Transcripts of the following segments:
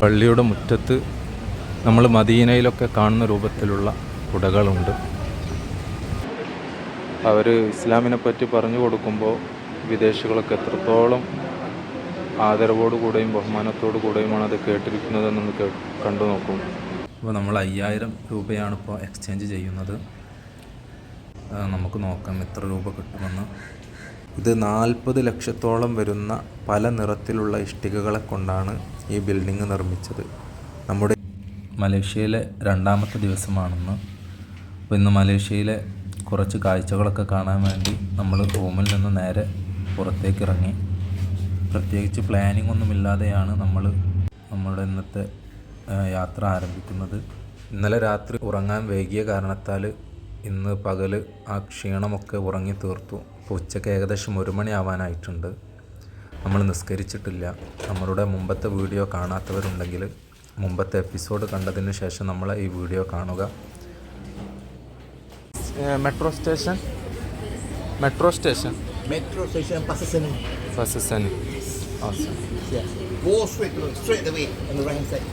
പള്ളിയുടെ മുറ്റത്ത് നമ്മൾ മദീനയിലൊക്കെ കാണുന്ന രൂപത്തിലുള്ള കുടകളുണ്ട്. അവർ ഇസ്ലാമിനെ പറ്റി പറഞ്ഞു കൊടുക്കുമ്പോൾ വിദേശികളൊക്കെ എത്രത്തോളം ആദരവോടു കൂടെയും ബഹുമാനത്തോടു കൂടെയുമാണ് അത് കേട്ടിരിക്കുന്നതെന്നൊന്ന് കേ കണ്ടു നോക്കും. അപ്പോൾ നമ്മൾ അയ്യായിരം രൂപയാണ് ഇപ്പോൾ എക്സ്ചേഞ്ച് ചെയ്യുന്നത്. നമുക്ക് നോക്കാം എത്ര രൂപ കിട്ടുമെന്ന്. ഇത് നാൽപ്പത് ലക്ഷത്തോളം വരുന്ന പല നിറത്തിലുള്ള ഇഷ്ടികകളെ കൊണ്ടാണ് ഈ ബിൽഡിംഗ് നിർമ്മിച്ചത്. നമ്മുടെ മലേഷ്യയിലെ രണ്ടാമത്തെ ദിവസമാണെന്ന്. അപ്പോൾ ഇന്ന് മലേഷ്യയിലെ കുറച്ച് കാഴ്ചകളൊക്കെ കാണാൻ വേണ്ടി നമ്മൾ റൂമിൽ നിന്ന് നേരെ പുറത്തേക്ക് ഇറങ്ങി പ്രത്യേകിച്ച് പ്ലാനിംഗ് ഒന്നുമില്ലാതെയാണ് നമ്മൾ നമ്മുടെ ഇന്നത്തെ യാത്ര ആരംഭിക്കുന്നത്. ഇന്നലെ രാത്രി ഉറങ്ങാൻ വൈകിയ കാരണത്താൽ ഇന്ന് പകൽ ആ ക്ഷീണമൊക്കെ ഉറങ്ങി തീർത്തു. ഇപ്പോൾ ഉച്ചയ്ക്ക് ഏകദേശം ഒരു മണിയാവാനായിട്ടുണ്ട്. നമ്മൾ നിസ്കരിച്ചിട്ടില്ല. നമ്മളുടെ മുമ്പത്തെ വീഡിയോ കാണാത്തവരുണ്ടെങ്കിൽ മുമ്പത്തെ എപ്പിസോഡ് കണ്ടതിന് ശേഷം നമ്മൾ ഈ വീഡിയോ കാണുക. Metro station? Metro station? Metro station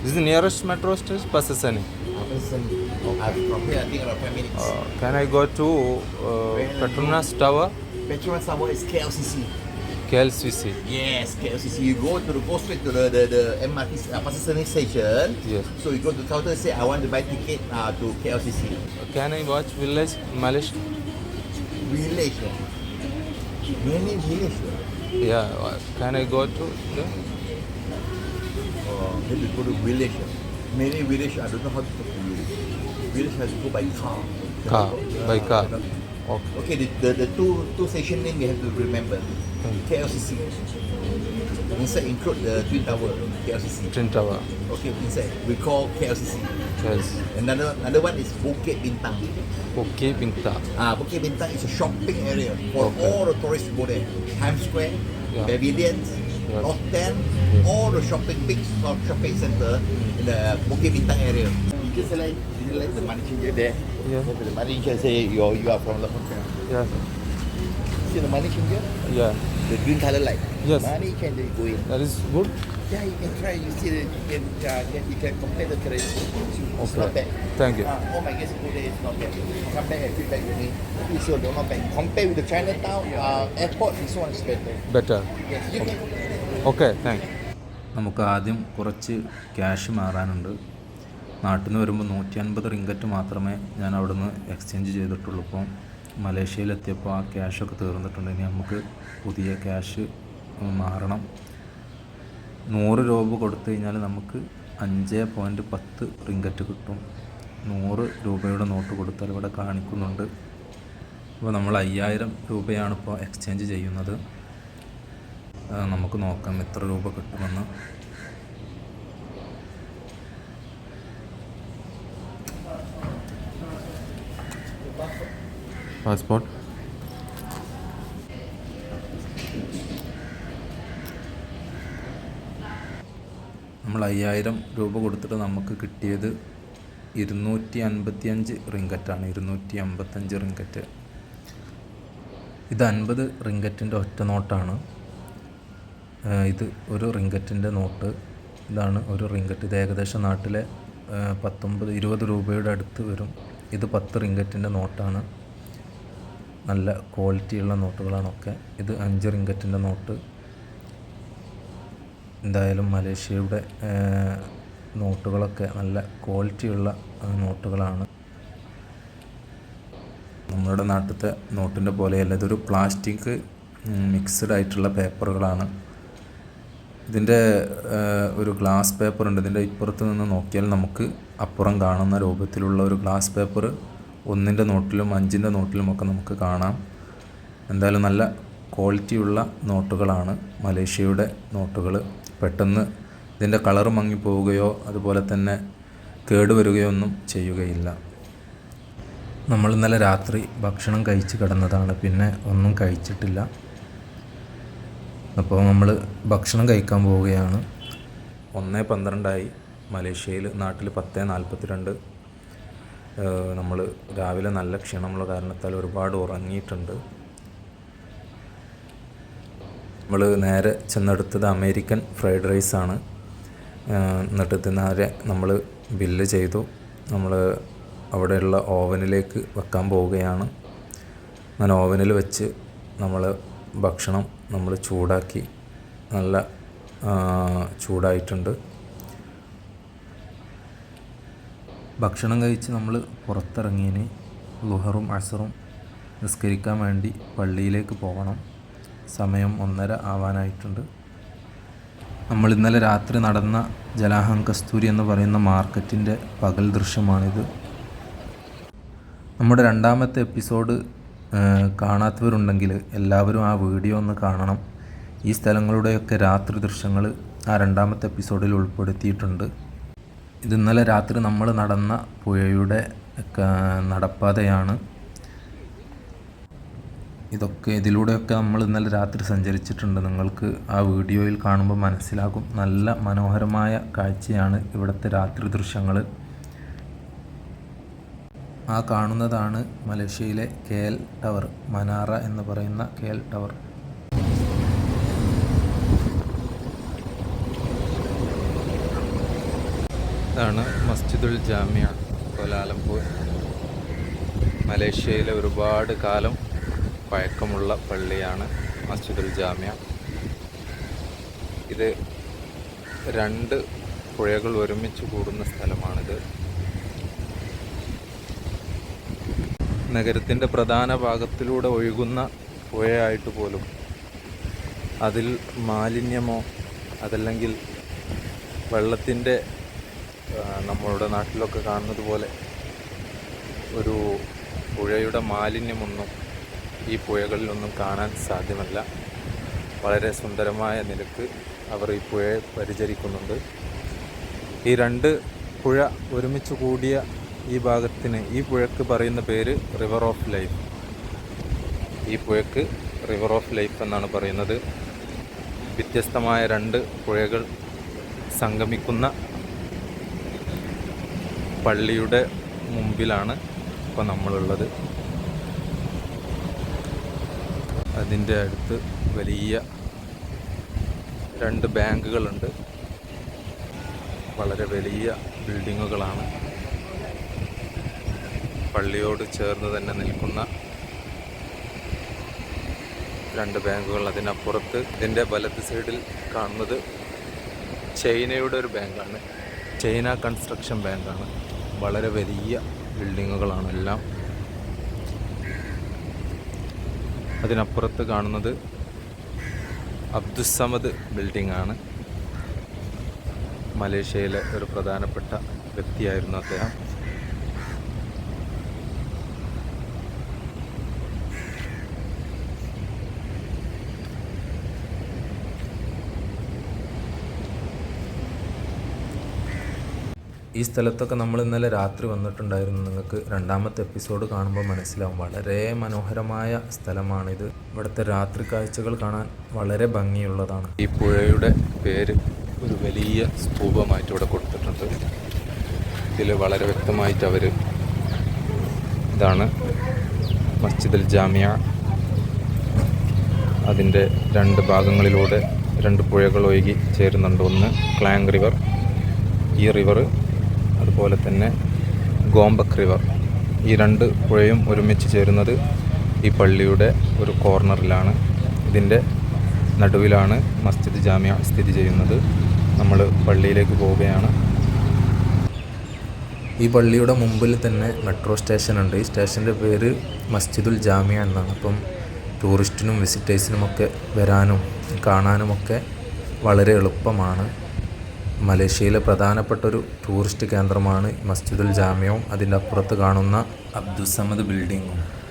ഇത് nearest metro station പസസനി okay I go to Petronas Tower Petronas Tower is KLCC. KLCC? Yes, KLCC. You go to the, go straight to the the, the MRT uh, Seni station. Yes. So you go to the counter and say, I want to buy ticket uh, to KLCC. Can I watch Village Malaysia? Village. Many village. Yeah. Can I go to? The? Oh, maybe go to village. Many village, I don't know how to talk to village. Village has to go by car. Car, by car. Okay. Okay, the, the, the two two station name you have to remember. Hmm. KLCC. Inside include the Twin Tower, KLCC. Twin Tower. Okay, inside we call KLCC. Yes. Another another one is Bukit Bintang. Okay, Pinta. Ah, Bukit Bintang is a shopping area for Okay. all the tourists go there. Times Square, Yeah. Pavilions, Yes. North Ten, Yes. all the shopping big shopping center in the Bukit Bintang area. You just like you like the money changer there. Yeah. Then The money changer say you you are from the hotel. Yeah. See the money changer? Yeah. The green color light. Yes. Money changer you go in. That is good. Yeah, you can try. You see, the, you can uh, can, you can compare the currency. It's Okay. not bad. Thank you. Uh, all my guests go there. It's not bad. Come back and feedback with me. You sure they're not bad. Compare with the Chinatown uh, airport. This one is better. Better. Yes, you can. Okay thank നമുക്ക് ആദ്യം കുറച്ച് cash മാറാനുണ്ട് നാട്ടിൽ നിന്ന് വരുമ്പോൾ നൂറ്റി അൻപത് ringgit മാത്രമേ ഞാൻ അവിടുന്ന് എക്സ്ചേഞ്ച് ചെയ്തിട്ടുള്ളൂ. ഇപ്പം മലേഷ്യയിലെത്തിയപ്പോൾ ആ ക്യാഷൊക്കെ തീർന്നിട്ടുണ്ട്. ഇനി നമുക്ക് പുതിയ ക്യാഷ് മാറണം. നൂറ് രൂപ കൊടുത്തു കഴിഞ്ഞാൽ നമുക്ക് അഞ്ച് പോയിന്റ് പത്ത് റിങ്കറ്റ് കിട്ടും. നൂറ് രൂപയുടെ നോട്ട് കൊടുത്താൽ ഇവിടെ കാണിക്കുന്നുണ്ട്. അപ്പോൾ നമ്മൾ അയ്യായിരം രൂപയാണ് ഇപ്പോൾ എക്സ്ചേഞ്ച് ചെയ്യുന്നത്. നമുക്ക് നോക്കാം എത്ര രൂപ കിട്ടുമെന്ന്. പാസ്പോർട്ട്. നമ്മൾ അയ്യായിരം രൂപ കൊടുത്തിട്ട് നമുക്ക് കിട്ടിയത് ഇരുന്നൂറ്റി അൻപത്തി അഞ്ച് റിങ്കറ്റാണ്. ഇരുന്നൂറ്റി അമ്പത്തഞ്ച് റിങ്കറ്റ്. ഇത് അൻപത് റിങ്കറ്റിന്റെ ഒറ്റ നോട്ടാണ്. ഇത് ഒരു റിങ്കറ്റിന്റെ നോട്ട്. ഇതാണ് ഒരു റിങ്കറ്റ്. ഇത് ഏകദേശം നാട്ടിലെ പത്തൊമ്പത് ഇരുപത് രൂപയുടെ അടുത്ത് വരും. ഇത് പത്ത് റിങ്കറ്റിന്റെ നോട്ടാണ്. നല്ല ക്വാളിറ്റിയുള്ള നോട്ടുകളാണൊക്കെ. ഇത് അഞ്ച് റിങ്കറ്റിന്റെ നോട്ട്. എന്തായാലും മലേഷ്യയുടെ നോട്ടുകളൊക്കെ നല്ല ക്വാളിറ്റിയുള്ള നോട്ടുകളാണ്. നമ്മുടെ നാട്ടിലത്തെ നോട്ടിന്റെ പോലെയല്ല ഇതൊരു പ്ലാസ്റ്റിക് മിക്സ്ഡ് ആയിട്ടുള്ള പേപ്പറുകളാണ്. ഇതിന്റെ ഒരു ഗ്ലാസ് പേപ്പർ ഉണ്ട് ഇതിന്റെ ഇപ്പുറത്ത് നിന്ന് നോക്കിയാൽ നമുക്ക് അപ്പുറം കാണുന്ന രൂപത്തിലുള്ള ഒരു ഗ്ലാസ് പേപ്പർ ഒന്നിന്റെ നോട്ടിലും അഞ്ചിന്റെ നോട്ടിലുമൊക്കെ നമുക്ക് കാണാം. എന്തായാലും നല്ല ക്വാളിറ്റിയുള്ള നോട്ടുകളാണ് മലേഷ്യയുടെ നോട്ടുകൾ പെട്ടെന്ന് ഇതിന്റെ കളർ മങ്ങിപ്പോവുകയോ അതുപോലെ തന്നെ കേടുവരികയോ ഒന്നും ചെയ്യുകയില്ല. നമ്മൾ ഇന്നലെ രാത്രി ഭക്ഷണം കഴിച്ച് കിടന്നതാണ്. പിന്നെ ഒന്നും കഴിച്ചിട്ടില്ല. അപ്പോൾ നമ്മൾ ഭക്ഷണം കഴിക്കാൻ പോവുകയാണ്. ഒന്ന് പന്ത്രണ്ടായി മലേഷ്യയിൽ നാട്ടിൽ പത്ത് നാൽപ്പത്തിരണ്ട് നമ്മൾ രാവിലെ നല്ല ക്ഷീണമുള്ള കാരണത്താൽ ഒരുപാട് ഉറങ്ങിയിട്ടുണ്ട്. നമ്മൾ നേരെ ചെന്നെടുത്തത് അമേരിക്കൻ ഫ്രൈഡ് റൈസാണ്. എന്നിട്ട് നേരെ നമ്മൾ ബില്ല് ചെയ്തു. നമ്മൾ അവിടെയുള്ള ഓവനിലേക്ക് വെക്കാൻ പോവുകയാണ്. അങ്ങനെ ഓവനിൽ വെച്ച് നമ്മൾ ഭക്ഷണം നമ്മൾ ചൂടാക്കി നല്ല ചൂടായിട്ടുണ്ട്. ഭക്ഷണം കഴിച്ച് നമ്മൾ പുറത്തിറങ്ങിയതിന് ലുഹറും അസറും നിസ്കരിക്കാൻ വേണ്ടി പള്ളിയിലേക്ക് പോകണം സമയം ഒന്നര ആവാനായിട്ടുണ്ട്. നമ്മൾ ഇന്നലെ രാത്രി നടന്ന ജലാഹം കസ്തൂരി എന്ന് പറയുന്ന മാർക്കറ്റിന്റെ പകൽ ദൃശ്യമാണിത്. നമ്മുടെ രണ്ടാമത്തെ എപ്പിസോഡ് കാണാത്തവരുണ്ടെങ്കിൽ എല്ലാവരും ആ വീഡിയോ ഒന്ന് കാണണം. ഈ സ്ഥലങ്ങളുടെയൊക്കെ രാത്രി ദൃശ്യങ്ങൾ ആ രണ്ടാമത്തെ എപ്പിസോഡിൽ ഉൾപ്പെടുത്തിയിട്ടുണ്ട്. ഇത് ഇന്നലെ രാത്രി നമ്മൾ നടന്ന പുഴയുടെ നടപ്പാതയാണ്. ഇതൊക്കെ ഇതിലൂടെയൊക്കെ നമ്മൾ ഇന്നലെ രാത്രി സഞ്ചരിച്ചിട്ടുണ്ട്. നിങ്ങൾക്ക് ആ വീഡിയോയിൽ കാണുമ്പോൾ മനസ്സിലാകും. നല്ല മനോഹരമായ കാഴ്ചയാണ് ഇവിടുത്തെ രാത്രി ദൃശ്യങ്ങൾ. ആ കാണുന്നതാണ് മലേഷ്യയിലെ കേൽ ടവർ മനാറ എന്ന് പറയുന്ന കേൽ ടവർ. ഇതാണ് മസ്ജിദുൽ ജാമ്യ കോലാലംപൂർ. മലേഷ്യയിലെ ഒരുപാട് കാലം പഴക്കമുള്ള പള്ളിയാണ് മസ്ജിദുൽ ജാമ്യ ഇത് രണ്ട് പുഴകൾ ഒരുമിച്ച് കൂടുന്ന സ്ഥലമാണിത്. നഗരത്തിന്റെ പ്രധാന ഭാഗത്തിലൂടെ ഒഴുകുന്ന പുഴയായിട്ട് പോലും അതിൽ മാലിന്യമോ അതല്ലെങ്കിൽ വെള്ളത്തിന്റെ നമ്മളുടെ നാട്ടിലൊക്കെ കാണുന്നത് പോലെ ഒരു പുഴയുടെ മാലിന്യമൊന്നും ഈ പുഴകളിലൊന്നും കാണാൻ സാധ്യമല്ല. വളരെ സുന്ദരമായ നിലയ്ക്ക് അവർ ഈ പുഴയെ പരിചരിക്കുന്നുണ്ട്. ഈ രണ്ട് പുഴ ഒരുമിച്ച് കൂടിയ ഈ ഭാഗത്തിന് ഈ പുഴക്ക് പറയുന്ന പേര് റിവർ ഓഫ് ലൈഫ് ഈ പുഴക്ക് റിവർ ഓഫ് ലൈഫ് എന്നാണ് പറയുന്നത്. വ്യത്യസ്തമായ രണ്ട് പുഴകൾ സംഗമിക്കുന്ന പള്ളിയുടെ മുമ്പിലാണ് ഇപ്പോൾ നമ്മളുള്ളത്. അതിന്റെ അടുത്ത് വലിയ രണ്ട് ബാങ്കുകളുണ്ട്. വളരെ വലിയ ബിൽഡിങ്ങുകളാണ്. പള്ളിയോട് ചേർന്ന് തന്നെ നിൽക്കുന്ന രണ്ട് ബാങ്കുകൾ അതിനപ്പുറത്ത്. ഇതിന്റെ വലത് സൈഡിൽ കാണുന്നത് ചൈനയുടെ ഒരു ബാങ്കാണ്. ചൈന കൺസ്ട്രക്ഷൻ ബാങ്കാണ്. വളരെ വലിയ ബിൽഡിങ്ങുകളാണ് എല്ലാം. അതിനപ്പുറത്ത് കാണുന്നത് അബ്ദുസമദ് ബിൽഡിംഗ് ആണ് മലേഷ്യയിലെ ഒരു പ്രധാനപ്പെട്ട വ്യക്തിയായിരുന്നു അദ്ദേഹം. ഈ സ്ഥലത്തൊക്കെ നമ്മൾ ഇന്നലെ രാത്രി വന്നിട്ടുണ്ടായിരുന്നു. നിങ്ങൾക്ക് രണ്ടാമത്തെ എപ്പിസോഡ് കാണുമ്പോൾ മനസ്സിലാവും. വളരെ മനോഹരമായ സ്ഥലമാണിത്. ഇവിടുത്തെ രാത്രി കാഴ്ചകൾ കാണാൻ വളരെ ഭംഗിയുള്ളതാണ്. ഈ പുഴയുടെ പേര് ഒരു വലിയ സ്തൂപമായിട്ട് ഇവിടെ കൊടുത്തിട്ടുണ്ട്. ഇതിൽ വളരെ വ്യക്തമായിട്ട് അവർ ഇതാണ് മസ്ജിദുൽ ജാമിയ അതിന്റെ രണ്ട് ഭാഗങ്ങളിലൂടെ രണ്ട് പുഴകൾ ഒഴുകി ചേരുന്നുണ്ട്. ഒന്ന് ക്ലാങ് റിവർ. ഈ റിവർ അതുപോലെ തന്നെ ഗോംബക് റിവർ ഈ രണ്ട് പുഴയും ഒരുമിച്ച് ചേരുന്നത് ഈ പള്ളിയുടെ ഒരു കോർണറിലാണ്. ഇതിന്റെ നടുവിലാണ് മസ്ജിദ് ജാമ്യ സ്ഥിതി ചെയ്യുന്നത്. നമ്മൾ പള്ളിയിലേക്ക് പോവുകയാണ്. ഈ പള്ളിയുടെ മുമ്പിൽ തന്നെ മെട്രോ സ്റ്റേഷൻ ഉണ്ട്. ഈ സ്റ്റേഷന്റെ പേര് മസ്ജിദുൽ ജാമ്യ എന്നാണ്. അപ്പം ടൂറിസ്റ്റിനും വിസിറ്റേഴ്സിനുമൊക്കെ വരാനും കാണാനുമൊക്കെ വളരെ എളുപ്പമാണ്. മലേഷ്യയിലെ പ്രധാനപ്പെട്ട ഒരു ടൂറിസ്റ്റ് കേന്ദ്രമാണ് മസ്ജിദുൽ ജാമ്യവും അതിന്റെ അപ്പുറത്ത് കാണുന്ന അബ്ദുസമദ് ബിൽഡിങ്ങും.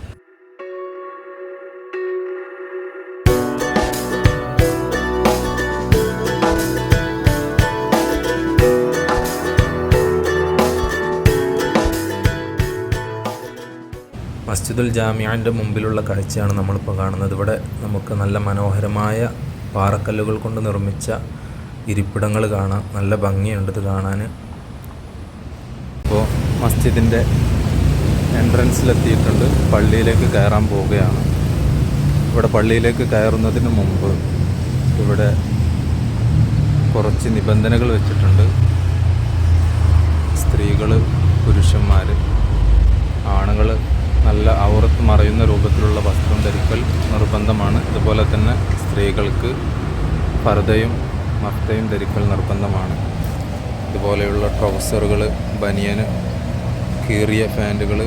മസ്ജിദുൽ ജാമ്യാന്റെ മുമ്പിലുള്ള കാഴ്ചയാണ് നമ്മളിപ്പോൾ കാണുന്നത്. ഇവിടെ നമുക്ക് നല്ല മനോഹരമായ പാറക്കല്ലുകൾ കൊണ്ട് നിർമ്മിച്ച ഇരിപ്പിടങ്ങൾ കാണാം നല്ല ഭംഗിയുണ്ട് ഇത് കാണാൻ. ഇപ്പോൾ മസ്ജിദിന്റെ എൻട്രൻസിലെത്തിയിട്ടുണ്ട്. പള്ളിയിലേക്ക് കയറാൻ പോവുകയാണ്. ഇവിടെ പള്ളിയിലേക്ക് കയറുന്നതിന് മുമ്പ് ഇവിടെ കുറച്ച് നിബന്ധനകൾ വെച്ചിട്ടുണ്ട്. സ്ത്രീകൾ പുരുഷന്മാർ ആണുങ്ങൾ നല്ല ഔറത്ത് മറയുന്ന രൂപത്തിലുള്ള വസ്ത്രം ധരിക്കൽ നിർബന്ധമാണ്. അതുപോലെ തന്നെ സ്ത്രീകൾക്ക് പർദ്ദയും മഫ്തയും ധരിക്കൽ നിർബന്ധമാണ്. ഇതുപോലെയുള്ള ട്രൗസറുകൾ ബനിയന് കീറിയ പാന്റുകൾ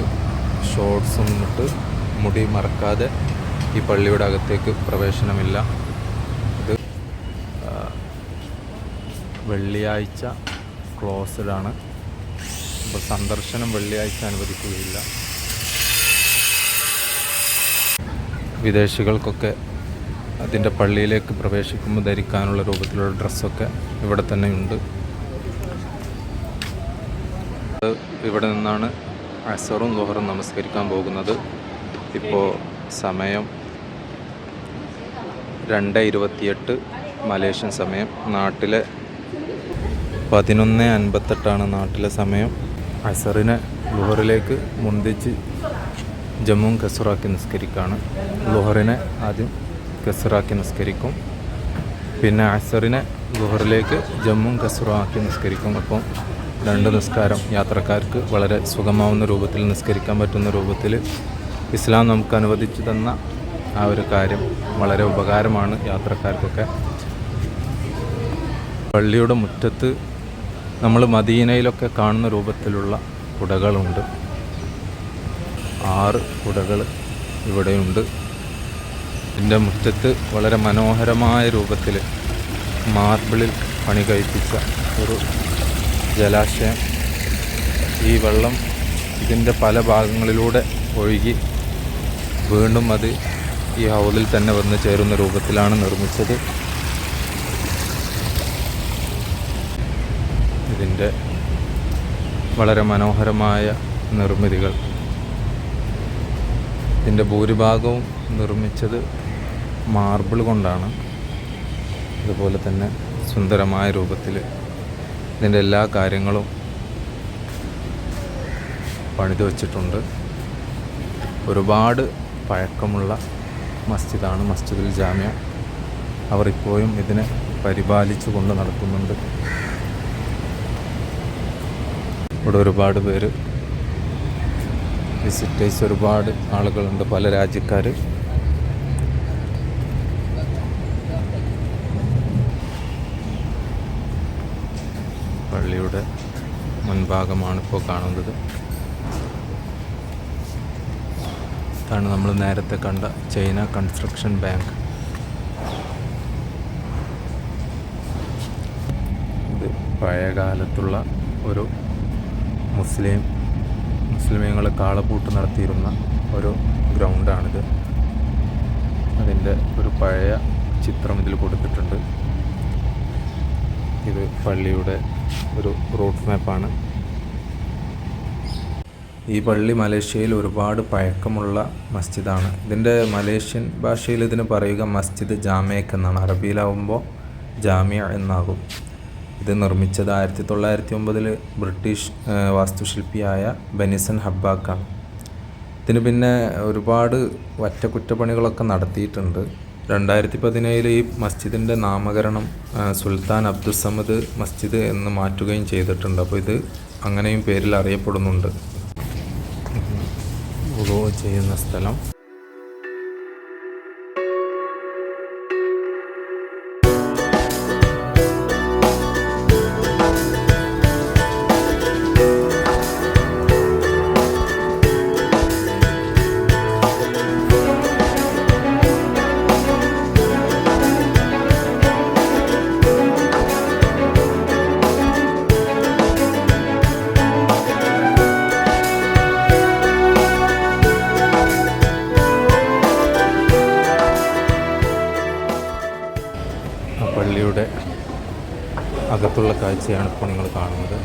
ഷോർട്സും ഇട്ട് മുടി മറക്കാതെ ഈ പള്ളിയുടെ അകത്തേക്ക് പ്രവേശനമില്ല. ഇത് വെള്ളിയാഴ്ച ക്ലോസ്ഡ് ആണ് അപ്പോൾ സന്ദർശനം വെള്ളിയാഴ്ച അനുവദിക്കുകയില്ല. വിദേശികൾക്കൊക്കെ അതിന്റെ പള്ളിയിലേക്ക് പ്രവേശിക്കുമ്പോൾ ധരിക്കാനുള്ള രൂപത്തിലുള്ള ഡ്രസ്സൊക്കെ ഇവിടെ തന്നെയുണ്ട് ഇവിടെ നിന്നാണ് അസറും ലോഹറും നമസ്കരിക്കാൻ പോകുന്നത്. ഇപ്പോൾ സമയം രണ്ട് ഇരുപത്തിയെട്ട് മലേഷ്യൻ സമയം. നാട്ടിലെ പതിനൊന്ന് അൻപത്തെട്ടാണ് നാട്ടിലെ സമയം. അസറിനെ ലുഹറിലേക്ക് മുന്തിച്ച് ജമ്മുവും കസുറാക്കി നിസ്കരിക്കുകയാണ് ലുഹറിനെ ആദ്യം കസുറാക്കി നിസ്കരിക്കും. പിന്നെ അസറിനെ ഗുഹറിലേക്ക് ജമ്മും കസറാക്കി നിസ്കരിക്കും. അപ്പം രണ്ട് നിസ്കാരം യാത്രക്കാർക്ക് വളരെ സുഖമാവുന്ന രൂപത്തിൽ നിസ്കരിക്കാൻ പറ്റുന്ന രൂപത്തിൽ ഇസ്ലാം നമുക്ക് അനുവദിച്ചു തന്ന ആ ഒരു കാര്യം വളരെ ഉപകാരമാണ് യാത്രക്കാർക്കൊക്കെ. പള്ളിയുടെ മുറ്റത്ത് നമ്മൾ മദീനയിലൊക്കെ കാണുന്ന രൂപത്തിലുള്ള കുടകളുണ്ട്. ആറ് കുടകൾ ഇവിടെയുണ്ട്. ഇതിന്റെ മുറ്റത്ത് വളരെ മനോഹരമായ രൂപത്തിൽ മാർബിളിൽ പണി കഴിപ്പിച്ച ഒരു ജലാശയം. ഈ വെള്ളം ഇതിന്റെ പല ഭാഗങ്ങളിലൂടെ ഒഴുകി വീണ്ടും അത് ഈ ഹൗസിൽ തന്നെ വന്ന് ചേരുന്ന രൂപത്തിലാണ് നിർമ്മിച്ചത്. ഇതിന്റെ വളരെ മനോഹരമായ നിർമ്മിതികൾ. ഇതിന്റെ ഭൂരിഭാഗവും നിർമ്മിച്ചത് മാർബിൾ കൊണ്ടാണ് അതുപോലെ തന്നെ സുന്ദരമായ രൂപത്തിൽ ഇതിന്റെ എല്ലാ കാര്യങ്ങളും പണിത് വച്ചിട്ടുണ്ട്. ഒരുപാട് പഴക്കമുള്ള മസ്ജിദാണ് മസ്ജിദുൽ ജാമ്യ അവർ ഇപ്പോഴും ഇതിനെ പരിപാലിച്ചു കൊണ്ട് നടക്കുന്നുണ്ട്. ഇവിടെ ഒരുപാട് പേര് വിസിറ്റേഴ്സ് ഒരുപാട് ആളുകളുണ്ട്. പല രാജ്യക്കാർ പള്ളിയുടെ മുൻഭാഗമാണ് ഇപ്പോൾ കാണുന്നത്. ഇതാണ് നമ്മൾ നേരത്തെ കണ്ട ചൈന കൺസ്ട്രക്ഷൻ ബാങ്ക്. ഇത് പഴയകാലത്തുള്ള ഒരു മുസ്ലിം മുസ്ലിമീങ്ങൾ കാളപൂട്ട് നടത്തിയിരുന്ന ഒരു ഗ്രൗണ്ടാണിത്. അതിന്റെ ഒരു പഴയ ചിത്രം ഇതിൽ കൊടുത്തിട്ടുണ്ട്. ഇത് പള്ളിയുടെ ഒരു റൂട്ട് മാപ്പാണ്. ഈ പള്ളി മലേഷ്യയിൽ ഒരുപാട് പഴക്കമുള്ള മസ്ജിദാണ്. ഇതിന്റെ മലേഷ്യൻ ഭാഷയിൽ ഇതിന് പറയുക മസ്ജിദ് ജാമേക്ക് എന്നാണ്. അറബിയിലാവുമ്പോൾ ജാമിയ എന്നാകും. ഇത് നിർമ്മിച്ചത് ആയിരത്തി തൊള്ളായിരത്തി ഒമ്പതിൽ ബ്രിട്ടീഷ് വാസ്തുശില്പിയായ ബെനിസൺ ഹബ്ബാക്കാണ്. ഇതിന് പിന്നെ ഒരുപാട് ഒറ്റക്കുറ്റപ്പണികളൊക്കെ നടത്തിയിട്ടുണ്ട്. രണ്ടായിരത്തി പതിനേഴിൽ ഈ മസ്ജിദിന്റെ നാമകരണം സുൽത്താൻ അബ്ദുസമദ് മസ്ജിദ് എന്ന് മാറ്റുകയും ചെയ്തിട്ടുണ്ട് അപ്പോൾ ഇത് അങ്ങനെയും പേരിൽ അറിയപ്പെടുന്നുണ്ട് ചെയ്യുന്ന സ്ഥലം പള്ളിയുടെ അകത്തുള്ള കാഴ്ചയാണ് ഇപ്പോൾ നിങ്ങൾ കാണുന്നത്.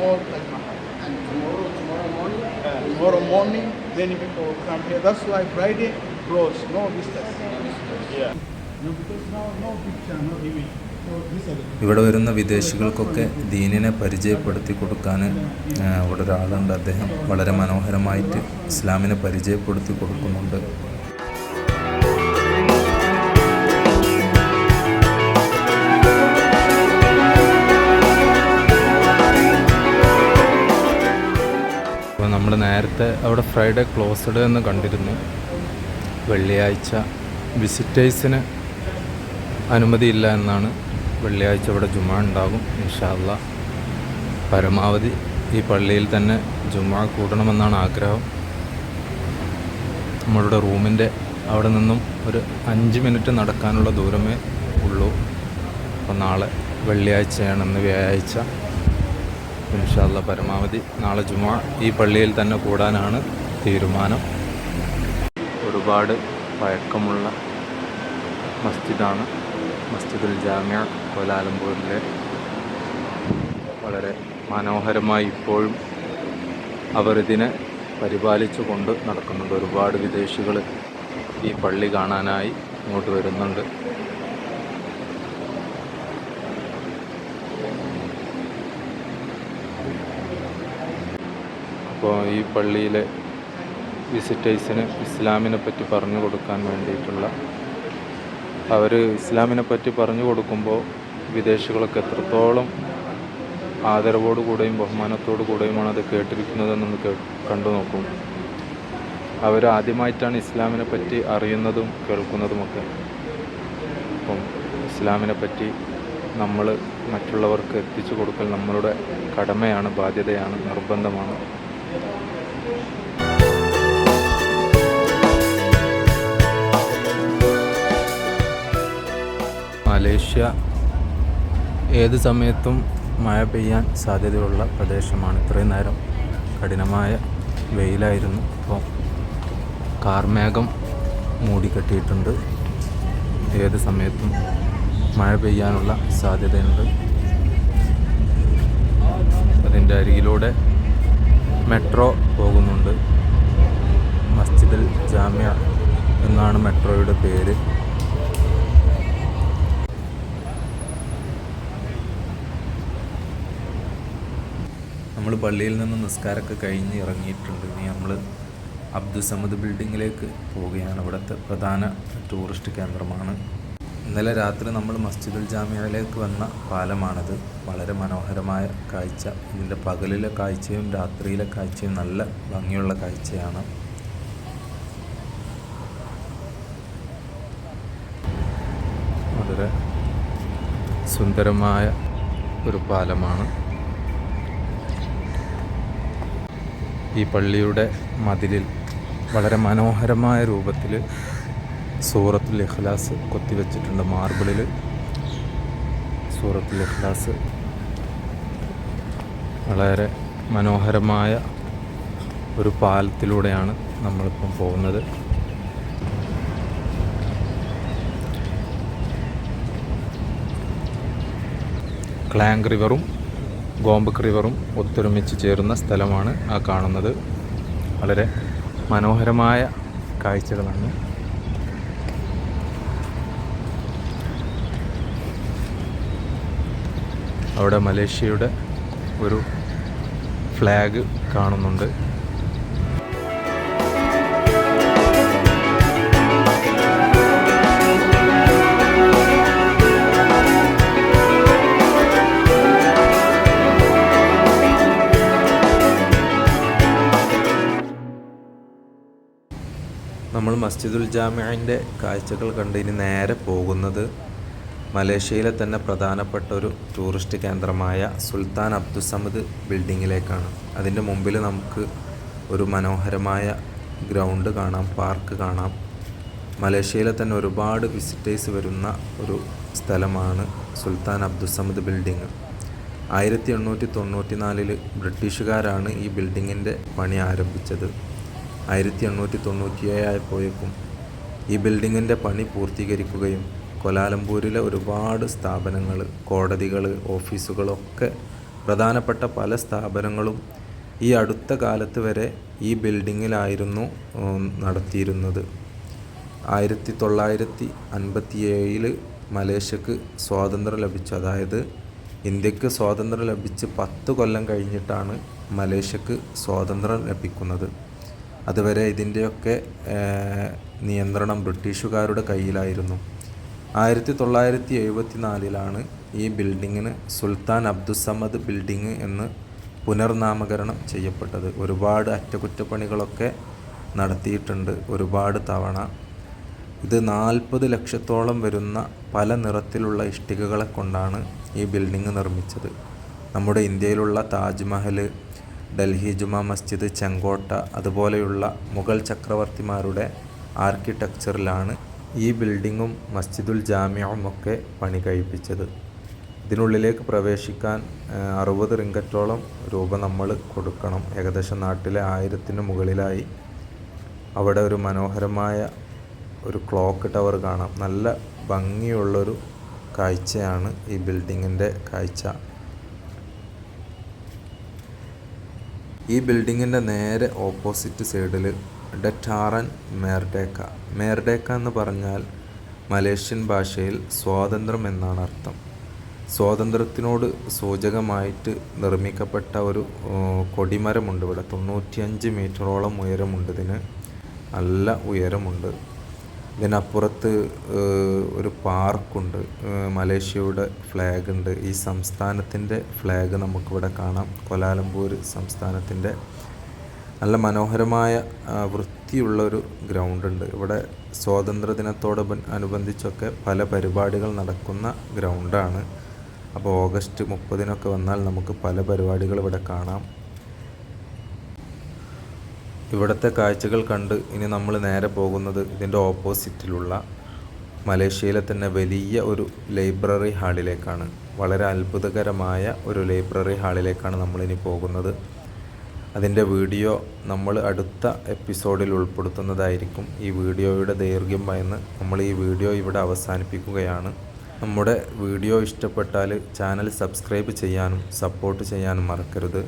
A like Mahal. And tomorrow, tomorrow morning, Uh, tomorrow morning, many people will come here. That's why Friday closed, no visitors. Yeah. No, because now no picture, no image. ഇവിടെ വരുന്ന വിദേശികൾക്കൊക്കെ ദീനിനെ പരിചയപ്പെടുത്തി കൊടുക്കാൻ ഇവിടെ ഒരാളുണ്ട് അദ്ദേഹം വളരെ മനോഹരമായിട്ട് ഇസ്ലാമിനെ പരിചയപ്പെടുത്തി കൊടുക്കുന്നുണ്ട് നേരത്തെ അവിടെ ഫ്രൈഡേ ക്ലോസ്ഡ് എന്ന് കണ്ടിരുന്നു. വെള്ളിയാഴ്ച വിസിറ്റേഴ്സിന് അനുമതിയില്ല എന്നാണ് വെള്ളിയാഴ്ച ഇവിടെ ജുമ ഉണ്ടാകും ഇൻഷാല്ല പരമാവധി ഈ പള്ളിയിൽ തന്നെ ജുമ കൂടണമെന്നാണ് ആഗ്രഹം. നമ്മളുടെ റൂമിന്റെ അവിടെ നിന്നും ഒരു അഞ്ച് മിനിറ്റ് നടക്കാനുള്ള ദൂരമേ ഉള്ളൂ. അപ്പോൾ നാളെ വെള്ളിയാഴ്ചയാണ് ഇന്ന് വ്യാഴാഴ്ച. ഇൻഷാല്ല പരമാവധി നാളെ ജുമ ഈ പള്ളിയിൽ തന്നെ കൂടാനാണ് തീരുമാനം. ഒരുപാട് പഴക്കമുള്ള മസ്ജിദാണ്. മസ്ജിദുൽ ജാമ്യ കോലാലംപൂരിലെ. വളരെ മനോഹരമായി ഇപ്പോഴും അവർ ഇതിനെ പരിപാലിച്ചു കൊണ്ട് നടക്കുന്നുണ്ട്. ഒരുപാട് വിദേശികൾ ഈ പള്ളി കാണാനായി ഇങ്ങോട്ട് വരുന്നുണ്ട്. അപ്പോൾ ഈ പള്ളിയിലെ വിസിറ്റേഴ്സിന് ഇസ്ലാമിനെ പറ്റി പറഞ്ഞു കൊടുക്കാൻ വേണ്ടിയിട്ടുള്ള അവർ ഇസ്ലാമിനെ പറ്റി പറഞ്ഞു കൊടുക്കുമ്പോൾ വിദേശികളൊക്കെ എത്രത്തോളം ആദരവോടു കൂടെയും ബഹുമാനത്തോടു കൂടെയുമാണ് അത് കേട്ടിരിക്കുന്നതെന്നൊന്ന് കേ കണ്ടു നോക്കും. അവർ ആദ്യമായിട്ടാണ് ഇസ്ലാമിനെ പറ്റി അറിയുന്നതും കേൾക്കുന്നതുമൊക്കെ. അപ്പം ഇസ്ലാമിനെ പറ്റി നമ്മൾ മറ്റുള്ളവർക്ക് എത്തിച്ചു കൊടുക്കൽ നമ്മളുടെ കടമയാണ് ബാധ്യതയാണ് നിർബന്ധമാണ്. മലേഷ്യ ഏത് സമയത്തും മഴ പെയ്യാൻ സാധ്യതയുള്ള പ്രദേശമാണ്. ഇത്രയും നേരം കഠിനമായ വെയിലായിരുന്നു. ഇപ്പോൾ കാർമേഘം മൂടിക്കെട്ടിയിട്ടുണ്ട്. ഏത് സമയത്തും മഴ പെയ്യാനുള്ള സാധ്യതയുണ്ട്. അതിന്റെ അരികിലൂടെ മെട്രോ പോകുന്നുണ്ട്. മസ്ജിദുൽ ജാമ്യ എന്നാണ് മെട്രോയുടെ പേര്. നമ്മൾ പള്ളിയിൽ നിന്ന് നിസ്കാരമൊക്കെ കഴിഞ്ഞ് ഇറങ്ങിയിട്ടുണ്ട്. ഇനി നമ്മൾ അബ്ദുസമദ് ബിൽഡിങ്ങിലേക്ക് പോവുകയാണ്. ഇവിടുത്തെ പ്രധാന ടൂറിസ്റ്റ് കേന്ദ്രമാണ്. ഇന്നലെ രാത്രി നമ്മൾ മസ്ജിദുൽ ജാമ്യയിലേക്ക് വന്ന പാലമാണിത്. വളരെ മനോഹരമായ കാഴ്ച. ഇതിന്റെ പകലിലെ കാഴ്ചയും രാത്രിയിലെ കാഴ്ചയും നല്ല ഭംഗിയുള്ള കാഴ്ചയാണ്. വളരെ സുന്ദരമായ ഒരു പാലമാണ്. ഈ പള്ളിയുടെ മതിലിൽ വളരെ മനോഹരമായ രൂപത്തിൽ സൂറത്തുൽ ഇഖ്ലാസ് കൊത്തിവെച്ചിട്ടുണ്ട് മാർബിളിൽ സൂറത്തുൽ ഇഖ്ലാസ് വളരെ മനോഹരമായ ഒരു പാലത്തിലൂടെയാണ് നമ്മളിപ്പം പോകുന്നത്. ക്ലാങ് റിവറും ഗോംബക് റിവറും ഒത്തൊരുമിച്ച് ചേരുന്ന സ്ഥലമാണ് ആ കാണുന്നത്. വളരെ മനോഹരമായ കാഴ്ചകളാണ് അവിടെ മലേഷ്യയുടെ ഒരു ഫ്ലാഗ് കാണുന്നുണ്ട്. നമ്മൾ മസ്ജിദുൽ ജാമ്യന്റെ കാഴ്ചകൾ കണ്ട് ഇനി നേരെ പോകുന്നത് മലേഷ്യയിലെ തന്നെ പ്രധാനപ്പെട്ട ഒരു ടൂറിസ്റ്റ് കേന്ദ്രമായ സുൽത്താൻ അബ്ദുസമദ് ബിൽഡിങ്ങിലേക്കാണ്. അതിന്റെ മുമ്പിൽ നമുക്ക് ഒരു മനോഹരമായ ഗ്രൗണ്ട് കാണാം പാർക്ക് കാണാം. മലേഷ്യയിലെ തന്നെ ഒരുപാട് വിസിറ്റേഴ്സ് വരുന്ന ഒരു സ്ഥലമാണ് സുൽത്താൻ അബ്ദുസമദ് ബിൽഡിങ്. ആയിരത്തി എണ്ണൂറ്റി തൊണ്ണൂറ്റി നാലിൽ ബ്രിട്ടീഷുകാരാണ് ഈ ബിൽഡിങ്ങിന്റെ പണി ആരംഭിച്ചത്. ആയിരത്തി എണ്ണൂറ്റി തൊണ്ണൂറ്റിയേഴ് ആയപ്പോഴേക്കും ഈ ബിൽഡിങ്ങിന്റെ പണി പൂർത്തീകരിക്കുകയും കൊലാലംപൂരിലെ ഒരുപാട് സ്ഥാപനങ്ങൾ കോടതികൾ ഓഫീസുകളൊക്കെ പ്രധാനപ്പെട്ട പല സ്ഥാപനങ്ങളും ഈ അടുത്ത കാലത്ത് വരെ ഈ ബിൽഡിങ്ങിലായിരുന്നു നടത്തിയിരുന്നത്. ആയിരത്തി തൊള്ളായിരത്തി അൻപത്തി ഏഴിൽ മലേഷ്യക്ക് സ്വാതന്ത്ര്യം ലഭിച്ചു. അതായത് ഇന്ത്യയ്ക്ക് സ്വാതന്ത്ര്യം ലഭിച്ച് പത്ത് കൊല്ലം കഴിഞ്ഞിട്ടാണ് മലേഷ്യക്ക് സ്വാതന്ത്ര്യം ലഭിക്കുന്നത്. അതുവരെ ഇതിന്റെയൊക്കെ നിയന്ത്രണം ബ്രിട്ടീഷുകാരുടെ കയ്യിലായിരുന്നു. ആയിരത്തി തൊള്ളായിരത്തി എഴുപത്തി നാലിലാണ് ഈ ബിൽഡിങ്ങിന് സുൽത്താൻ അബ്ദുസമദ് ബിൽഡിങ് എന്ന് പുനർനാമകരണം ചെയ്യപ്പെട്ടത്. ഒരുപാട് അറ്റകുറ്റപ്പണികളൊക്കെ നടത്തിയിട്ടുണ്ട് ഒരുപാട് തവണ. ഇത് നാൽപ്പത് ലക്ഷത്തോളം വരുന്ന പല നിറത്തിലുള്ള ഇഷ്ടികകളെ കൊണ്ടാണ് ഈ ബിൽഡിംഗ് നിർമ്മിച്ചത്. നമ്മുടെ ഇന്ത്യയിലുള്ള താജ്മഹൽ ഡൽഹി ജുമാ മസ്ജിദ് ചെങ്കോട്ട അതുപോലെയുള്ള മുഗൾ ചക്രവർത്തിമാരുടെ ആർക്കിടെക്ചറിലാണ് ഈ ബിൽഡിങ്ങും മസ്ജിദുൽ ജാമ്യവും ഒക്കെ പണി കഴിപ്പിച്ചത്. ഇതിനുള്ളിലേക്ക് പ്രവേശിക്കാൻ അറുപത് റിങ്കറ്റോളം രൂപ നമ്മൾ കൊടുക്കണം. ഏകദേശം നാട്ടിലെ ആയിരത്തിന് മുകളിലായി അവിടെ ഒരു മനോഹരമായ ഒരു ക്ലോക്ക് ടവർ കാണാം. നല്ല ഭംഗിയുള്ളൊരു കാഴ്ചയാണ് ഈ ബിൽഡിങ്ങിന്റെ കാഴ്ച. ഈ ബിൽഡിങ്ങിന്റെ നേരെ ഓപ്പോസിറ്റ് സൈഡിൽ ഡെറ്റാറൻ മേർഡേക്ക. മേർഡേക്ക എന്ന് പറഞ്ഞാൽ മലേഷ്യൻ ഭാഷയിൽ സ്വാതന്ത്ര്യം എന്നാണ് അർത്ഥം. സ്വാതന്ത്ര്യത്തിനോട് സൂചകമായിട്ട് നിർമ്മിക്കപ്പെട്ട ഒരു കൊടിമരമുണ്ട് ഇവിടെ. തൊണ്ണൂറ്റിയഞ്ച് മീറ്ററോളം ഉയരമുണ്ട് ഇതിന്. നല്ല ഉയരമുണ്ട്. ഇതിനപ്പുറത്ത് ഒരു പാർക്കുണ്ട്. മലേഷ്യയുടെ ഫ്ലാഗ് ഉണ്ട്. ഈ സംസ്ഥാനത്തിന്റെ ഫ്ലാഗ് നമുക്കിവിടെ കാണാം. കൊലാലംപൂർ സംസ്ഥാനത്തിന്റെ നല്ല മനോഹരമായ വൃത്തിയുള്ള ഒരു ഗ്രൗണ്ട് ഉണ്ട് ഇവിടെ സ്വാതന്ത്ര്യ ദിനത്തോട് അനുബന്ധിച്ചൊക്കെ പല പരിപാടികൾ നടക്കുന്ന ഗ്രൗണ്ടാണ്. അപ്പോൾ ഓഗസ്റ്റ് മുപ്പതിനൊക്കെ വന്നാൽ നമുക്ക് പല പരിപാടികൾ ഇവിടെ കാണാം. ഇവിടുത്തെ കാഴ്ചകൾ കണ്ട് ഇനി നമ്മൾ നേരെ പോകുന്നത് ഇതിന്റെ ഓപ്പോസിറ്റിലുള്ള മലേഷ്യയിലെ തന്നെ വലിയ ഒരു ലൈബ്രറി ഹാളിലേക്കാണ്. വളരെ അത്ഭുതകരമായ ഒരു ലൈബ്രറി ഹാളിലേക്കാണ് നമ്മളിനി പോകുന്നത്. അതിന്റെ വീഡിയോ നമ്മൾ അടുത്ത എപ്പിസോഡിൽ ഉൾപ്പെടുത്തുന്നതായിരിക്കും. ഈ വീഡിയോയുടെ ദൈർഘ്യം ഭയന്ന് നമ്മൾ ഈ വീഡിയോ ഇവിടെ അവസാനിപ്പിക്കുകയാണ്. നമ്മുടെ വീഡിയോ ഇഷ്ടപ്പെട്ടാൽ ചാനൽ സബ്സ്ക്രൈബ് ചെയ്യാനും സപ്പോർട്ട് ചെയ്യാനും മറക്കരുത്.